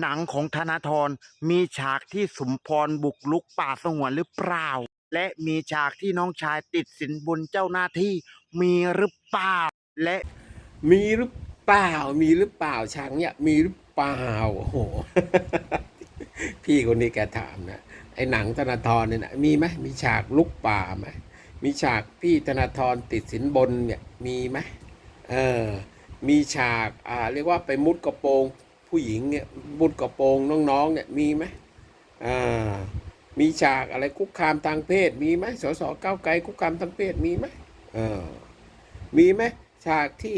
หนังของธนาธรมีฉากที่สมพรบุกลุกป่าสงวนหรือเปล่า และมีฉากที่น้องชายติดสินบนเจ้าหน้าที่มีหรือเปล่า และมีหรือเปล่า มีหรือเปล่าช้างเนี่ยมีหรือเปล่าโอ้โหพี่คนนี้แกถามนะไอ้หนังธนาธรเนี่ยนะมีไหมมีฉากลุกป่าไหมมีฉากพี่ธนาธรติดสินบนเนี่ยมีไหมเออมีฉากอ่าเรียกว่าไปมุดกระโปรง ผู้หญิงเนี่ยมุดกระโปรงน้องๆเนี่ยมีไหมอ่ามีฉากอะไรคุกคามทางเพศ มีไหมสสก้าวไกลคุกคามทางเพศมีไหมเออมีไหมฉากที่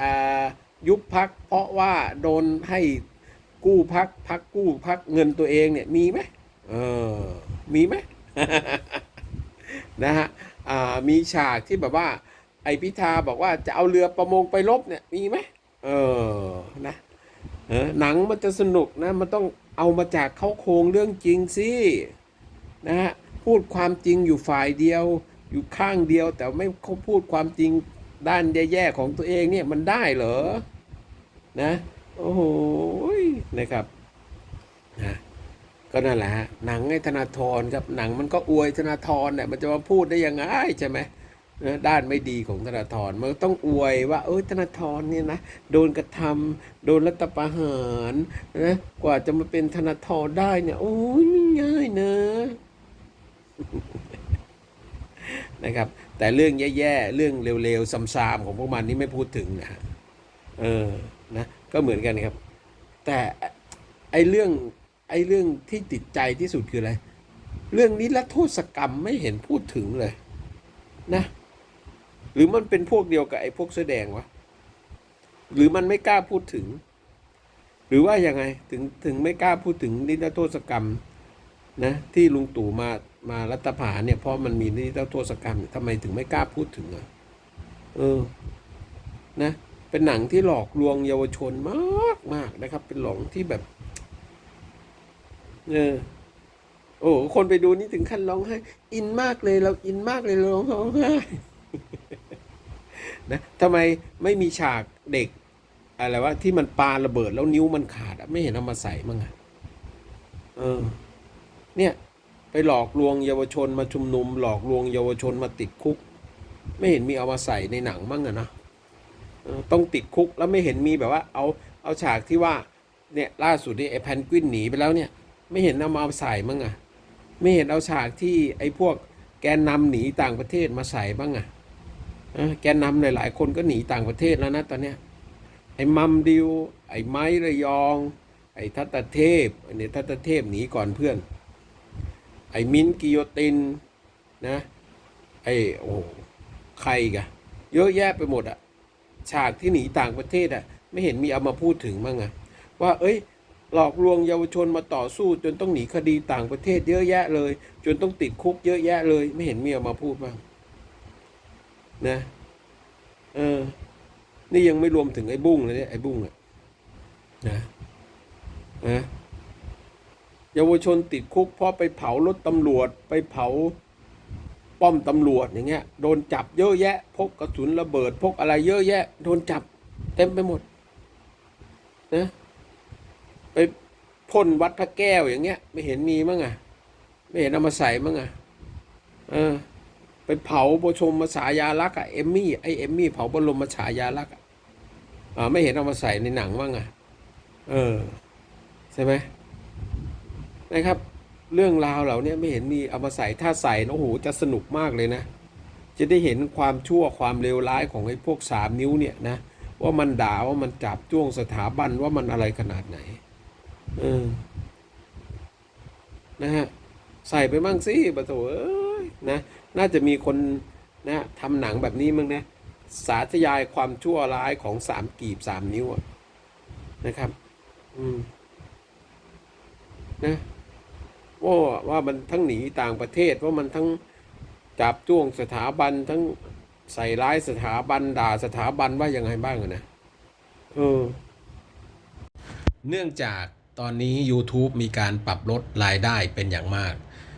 อ่ายุบพักเพราะว่าโดนให้กู้พักพักกู้พักเงินตัวเองเนี่ยมีไหมเออมีไหมนะฮะอ่ามีฉากที่แบบว่า ไอพิธาบอกว่าจะเอาเรือประมงไปลบเนี่ยมีไหมเออนะ หนังมันจะสนุกนะมันต้องเอามาจากเข้าโครงเรื่องจริงสินะฮะพูดความจริงอยู่ฝ่ายเดียว อยู่ข้างเดียว แต่ไม่เขาพูดความจริงด้านแย่ๆของตัวเองเนี่ยมันได้เหรอนะโอ้โหนะครับนะก็นั่นแหละฮะหนังไอ้ธนาธรครับหนังมันก็อวยธนาธรเนี่ยมันจะมาพูดได้ยังไงใช่ไหม ด้านไม่ดีของธนาธรมันต้องอวยว่า เออธนาธรเนี่ยนะโดนกระทำโดนรัฐประหารนะกว่าจะมาเป็นธนาธรได้เนี่ยโอ้ยง่ายนะนะครับ แต่เรื่องแย่ๆเรื่องเร็วๆซ้ำๆของพวกมันนี่ไม่พูดถึงนะฮะเออนะก็เหมือนกันครับ แต่ไอเรื่องไอเรื่องที่ติดใจที่สุดคืออะไรเรื่องนี้ละโทษกรรมไม่เห็นพูดถึงเลย นะ หรือมันเป็นพวกเดียวกับไอ้พวกเสื้อแดงวะ หรือมันไม่กล้าพูดถึง หรือว่ายังไงถึงถึงไม่กล้าพูดถึงนิรโทษกรรมนะที่ลุงตู่มามารัฐประหารเนี่ยเพราะมันมีนิรโทษกรรมทำไมถึงไม่กล้าพูดถึงอะเออนะเป็นหนังที่หลอกลวงเยาวชนมากมากนะครับ เป็นหลงที่แบบ เออโอ้คนไปดูนี่ถึงขั้นร้องไห้อินมากเลยเราอินมากเลยเราร้องไห้ นะทำไมไม่มีฉากเด็กอะไรว่าที่มันปาระเบิดแล้วนิ้วมันขาดไม่เห็นเอามาใส่มั้งอะเออ เนี่ยไปหลอกลวงเยาวชนมาชุมนุม หลอกลวงเยาวชนมาติดคุก ไม่เห็นมีเอามาใส่ในหนังมั่งอะนะเออต้องติดคุกแล้วไม่เห็นมีแบบว่า เอาเอาฉากที่ว่าเนี่ยล่าสุดนี่ไอ้แพนกวินหนีไปแล้วเนี่ย ไม่เห็นเอามาใส่มั่งอะไม่เห็นเอาฉากที่ไอ้พวกแกนนำหนีต่างประเทศมาใส่บ้างอะ แกนนำหลาย ๆ คนก็หนีต่างประเทศแล้วนะตอนเนี้ยไอ้มัมดิว ไอ้ไม้ระยอง ไอ้ทัตตเทพอันนี้ทัตตเทพหนีก่อนเพื่อน ไอ้มิ้นกิโยตินนะไอ้โอ้ใครกะเยอะแยะไปหมดอะฉากที่หนีต่างประเทศอะไม่เห็นมีเอามาพูดถึงบ้างอะว่าเอ้ยหลอกลวงเยาวชนมาต่อสู้ จนต้องหนีคดีต่างประเทศเยอะแยะเลย จนต้องติดคุกเยอะแยะเลย ไม่เห็นมีเอามาพูดบ้าง นะ เออ นี่ยังไม่รวมถึงไอ้บุ้งเลยเนี่ยไอ้บุ้งอะนะนะเยาวชนติดคุกเพราะไปเผารถตำรวจ ไปเผาป้อมตำรวจอย่างเงี้ย โดนจับเยอะแยะ พกกระสุนระเบิด พกอะไรเยอะแยะ โดนจับ เต็มไปหมดนะไปพ่นวัดพระแก้วอย่างเงี้ย ไม่เห็นมีมั้งอะ ไม่เห็นเอามาใส่มั้งอะ เออ เผาบชมมาฉายาลักษ์อะเอมมี่ไอเอมมี่เผาบรมมาฉายาลักษ์อะอ่าไม่เห็นเอามาใส่ในหนังบ้างอะเออใช่ไหมนะครับ เรื่องราวเหล่านี้ไม่เห็นมีเอามาใส่ถ้าใส่โอ้โหจะสนุกมากเลยนะ จะได้เห็นความชั่วความเลวร้ายของไอ้พวกสามนิ้วเนี่ยนะว่ามันด่าว่ามันจับจ้วงสถาบันว่ามันอะไรขนาดไหนเออนะฮะใส่ไปมั่งสิปะโถเอ้ยนะ น่าจะมีคนนะทำหนังแบบนี้มั้งนะสาธยายความชั่วร้ายของสามกีบสามนิ้วนะครับ อืมนะว่าว่ามันทั้งหนีต่างประเทศว่ามันทั้งจับจ้วงสถาบันทั้งใส่ร้ายสถาบันด่าสถาบันว่ายังไงบ้างนะเออเนื่องจากตอนนี้ YouTube มีการปรับลดรายได้เป็นอย่างมาก